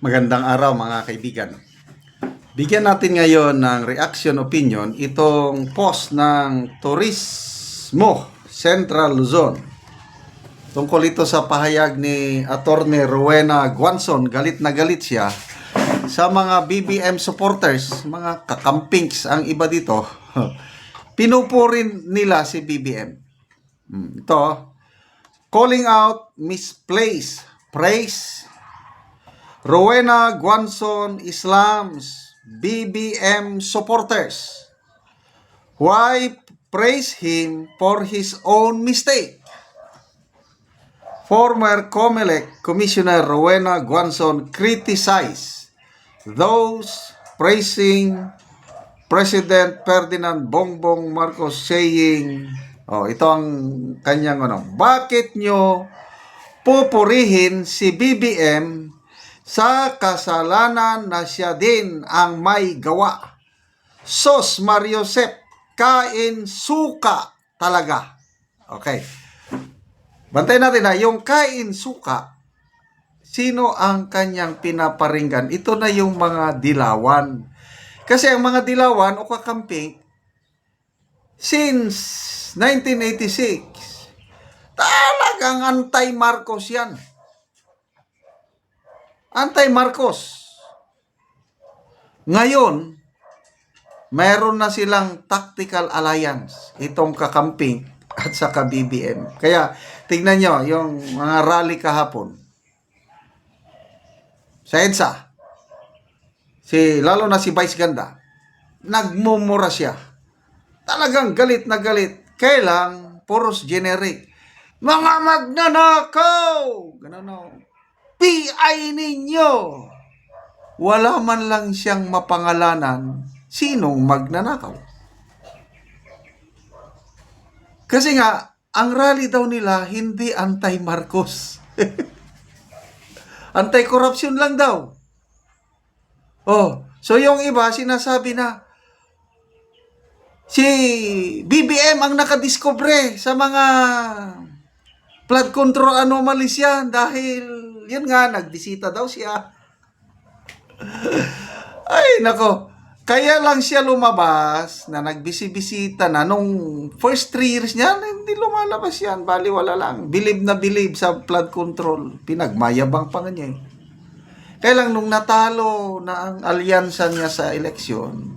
Magandang araw mga kaibigan. Bigyan natin ngayon ng reaction opinion itong post ng Turismo Central Luzon. Tungkol ito sa pahayag ni Attorney Rowena Guanzon, galit na galit siya sa mga BBM supporters, mga kakampings ang iba dito. Pinupurin nila si BBM. Hmm, Ito, calling out misplaced praise Rowena Guanzon Islam's BBM supporters. Why praise him for his own mistake? Former COMELEC Commissioner Rowena Guanzon criticized those praising President Ferdinand Bongbong Marcos saying, oh, ito ang kanyang ano, bakit nyo pupurihin si BBM sa kasalanan na siya din ang may gawa. Sos Mario Sep, kain suka talaga. Okay. Bantayan natin na, yung kain suka, sino ang kanyang pinaparinggan? Ito na yung mga dilawan. Kasi ang mga dilawan o kakamping, since 1986, talagang anti-Marcos yan. Anti-Marcos. Ngayon, mayroon na silang tactical alliance, itong kakamping at saka BBM. Kaya, tignan nyo, yung mga rally kahapon. Sa EDSA, si, lalo na si Vice Ganda, nagmumura siya. Talagang galit na galit. Kailang, puros generic. Mga magnanakaw! Ganun o. PI ninyo! Wala man lang siyang mapangalanan sinong magnanakaw. Kasi nga, ang rally daw nila hindi anti-Marcos. Anti-corruption lang daw. Oh, so yung iba sinasabi na si BBM ang nakadiscover sa mga flood control anomalies yan dahil yun nga, nagbisita daw siya. Ay, nako. Kaya lang siya lumabas na nagbisi-bisita na nung first three years niya, hindi lumalabas yan. Bali, wala lang. Bilib na bilib sa flood control. Pinagmayabang pa nga niya eh. Kaya lang nung natalo na ang alyansa niya sa eleksyon,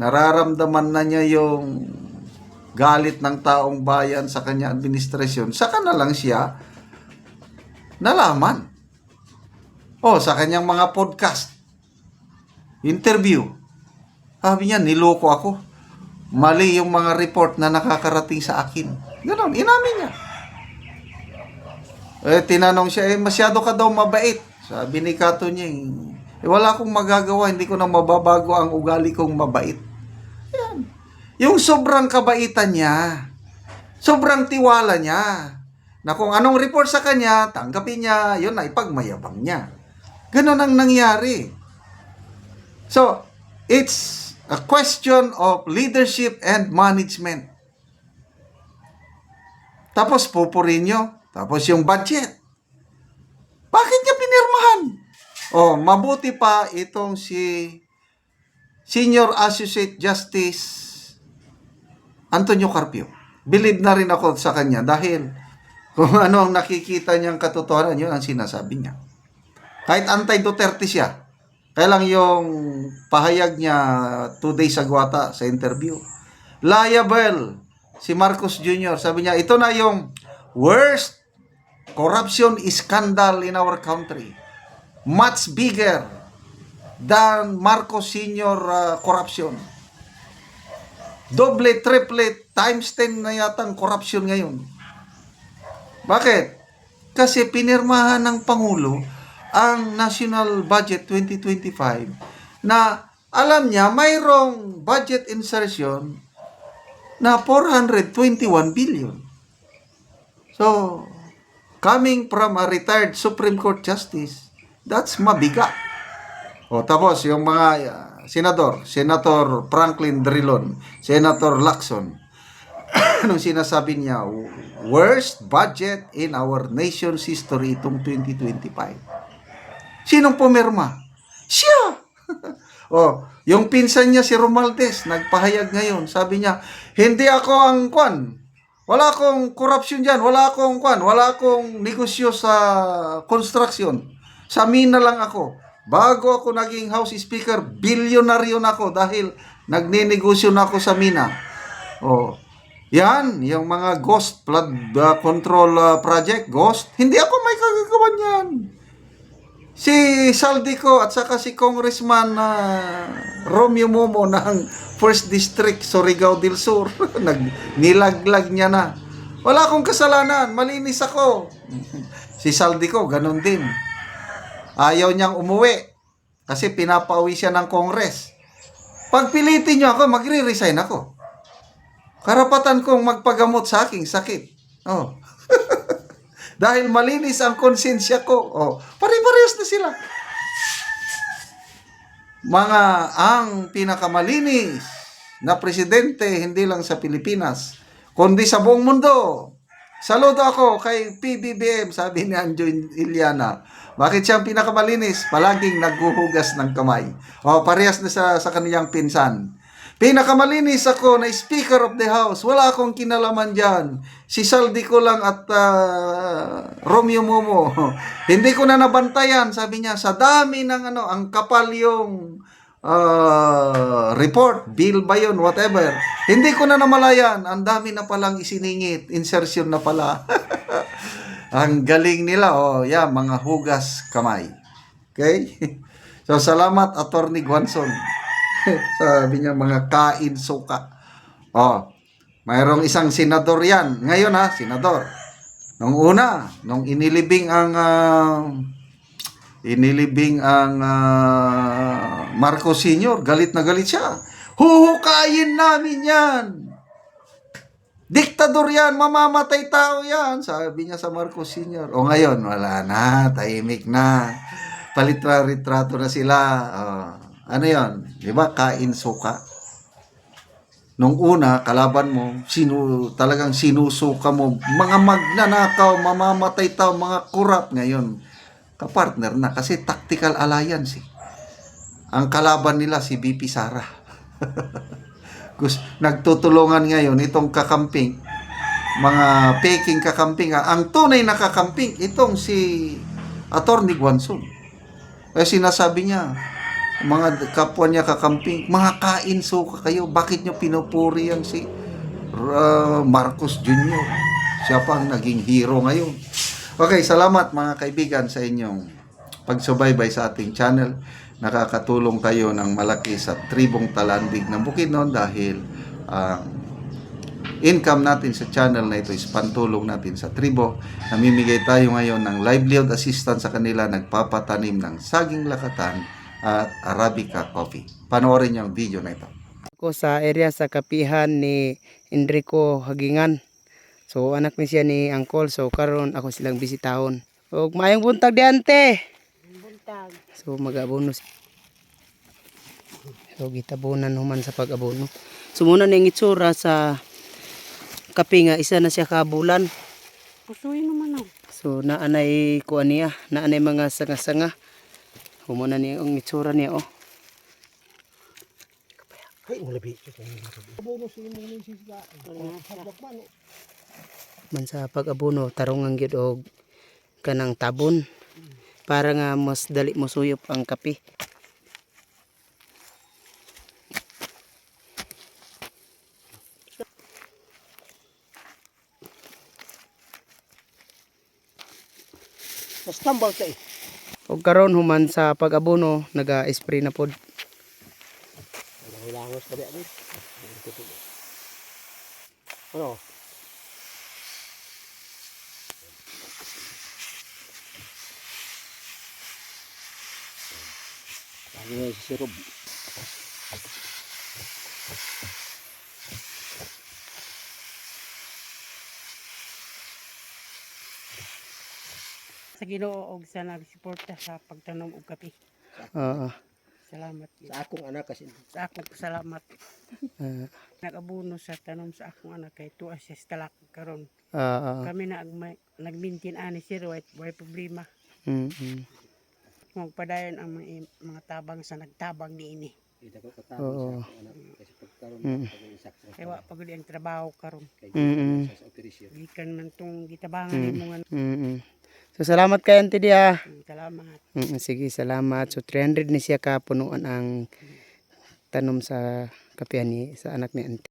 nararamdaman na niya yung galit ng taong bayan sa kanya administrasyon. Saka na lang siya nalaman. Oh, sa kanyang mga podcast, interview. Sabi niya, niloko ako. Mali yung mga report na nakakarating sa akin. Ganon, inamin niya. Eh, tinanong siya, eh, masyado ka daw mabait. Sabi ni Kato niya, eh, wala akong magagawa, hindi ko na mababago ang ugali kong mabait. Yan. Yung sobrang kabaitan niya, sobrang tiwala niya, na kung anong report sa kanya, tanggapin niya, yun na ipagmayabang niya. Ganon ang nangyari. So, it's a question of leadership and management. Tapos pupurin nyo. Tapos yung budget. Bakit niya pinirmahan? Oh, mabuti pa itong si Senior Associate Justice Antonio Carpio. Believe na rin ako sa kanya dahil kung ano ang nakikita niyang katotohanan, yun ang sinasabi niya. Kahit anti-Duterte siya, kaya lang yung pahayag niya two days ago ata sa interview. Liable si Marcos Jr. Sabi niya, ito na yung worst corruption scandal in our country. Much bigger than Marcos Sr. uh, corruption. Doble, triple, times 10 na yata ang corruption ngayon. Bakit? Kasi pinirmahan ng Pangulo ang National Budget 2025 na alam niya mayroong budget insertion na 421 billion. So, coming from a retired Supreme Court Justice, that's mabigat. O tapos, yung mga uh, senador, Senator Franklin Drilon, Senator Lacson, anong sinasabi niya? Worst budget in our nation's history itong 2025. Sinong pumirma? Siya! oh, yung pinsan niya si Romaldes, nagpahayag ngayon. Sabi niya, hindi ako ang kwan. Wala akong corruption dyan. Wala akong kwan. Wala akong negosyo sa construction. Sa mina lang ako. Bago ako naging House Speaker, bilyonaryo na ako dahil nagninegosyo na ako sa mina. Oh. Yan, yung mga ghost flood uh, control uh, project, ghost. Hindi ako may kagagawan yan. Si Saldico at saka si Congressman uh, Romeo Momo ng First District, Surigao del Sur, nag nilaglag niya na. Wala akong kasalanan, malinis ako. si Saldico, ganun din. Ayaw niyang umuwi kasi pinapauwi siya ng Congress. Pagpilitin niyo ako, magre-resign ako. Karapatan kong magpagamot sa aking sakit. Oh. Dahil malinis ang konsensya ko. Oh, pare-parehas na sila. Mga ang pinakamalinis na presidente hindi lang sa Pilipinas, kundi sa buong mundo. Saludo ako kay PBBM, sabi ni Anjo Iliana. Bakit siya ang pinakamalinis? Palaging naghuhugas ng kamay. O, parehas na sa, sa kaniyang pinsan. Pinakamalinis ako na Speaker of the House. Wala akong kinalaman dyan. Si Saldi ko lang at ah, Romeo Momo. Hindi ko na nabantayan. Sabi niya, sa dami ng ano, ang kapal yung ah, report, bill ba yun, whatever. Hindi ko na namalayan. Ang dami na palang isiningit. Insertion na pala. ang galing nila. Oh, yeah, mga hugas kamay. Okay? So, salamat, Attorney Guanson. Sabi niya, mga kain suka. Oh, mayroong isang senador yan. Ngayon ha, senador. Nung una, nung inilibing ang ah, inilibing ang ah, Marcos Sr., galit na galit siya. Huhukayin namin yan. Diktador yan, mamamatay tao yan. Sabi niya sa Marcos Sr. O ngayon, wala na, tahimik na. Palitra-retrato na sila. Oh, ano yon? Di ba? Kain suka. Nung una, kalaban mo, sinu, talagang sinusuka mo, mga magnanakaw, mamamatay tao, mga kurap. Ngayon, kapartner na kasi tactical alliance. Eh. Ang kalaban nila si BP Sara. Nagtutulungan ngayon itong kakamping, mga peking kakamping. ah. Ang tunay na kakamping, itong si Attorney Guanson. Eh sinasabi niya, mga kapwa niya kakamping, mga kain suka kayo, bakit niyo pinupuri yan si uh, Marcos Jr.? Siya pa ang naging hero ngayon. Okay, salamat mga kaibigan sa inyong pagsubaybay sa ating channel. Nakakatulong kayo ng malaki sa tribong talandig ng Bukidnon dahil ang income natin sa channel na ito is pantulong natin sa tribo. Namimigay tayo ngayon ng livelihood assistance sa kanila, nagpapatanim ng saging lakatan at Arabica coffee. Panoorin niyo ang video na ito. Ako sa area sa kapihan ni Enrico Hagingan. So anak ni siya ni Angkol. So karon ako silang bisitahon. Og maayong buntag di ante. Buntag. So mag-abono. si- So gitabunan human sa pag-abono. So muna ning itsura sa kapi nga isa na siya kabulan. Pusuin naman ako. So naanay kuan niya, naanay mga sanga-sanga. Humuna niya ang itsura niya oh. man sa pag-abono tarungan gyud og kanang tabon para nga mas dali mo suyop ang kape Mas tambal eh. Og karon human sa pag-abono naga-spray na pod Hilangos ka ba yan? Ano? Lagi nga si Sirob. Ginoo og sa nagsuporta sa pagtanom og kape. Oo. Salamat. gid. Sa akong anak kasi. Sa akong salamat. Ah, Nag-abuno sa tanom sa akong anak kay tuwa siya sa talak karon. ah, ah. Kami na ag nagmintin ani sir way way problema. Mm, mm. magpadayon ang mga, mga tabang sa nagtabang ni ini. Ito ko katapos Oo. sa anak. Kasi pagkaroon Mm. pag isakto. Kaya pagod ang trabaho karon. Kay Mm-mm. sa operasyon. Gikan man tong gitabangan Mm. nimo nga. Mm-mm. So salamat kay Auntie Dia. Salamat. Mm, sige, salamat. So 300 ni siya ka punuan ang tanom sa kapihan ni sa anak ni Auntie.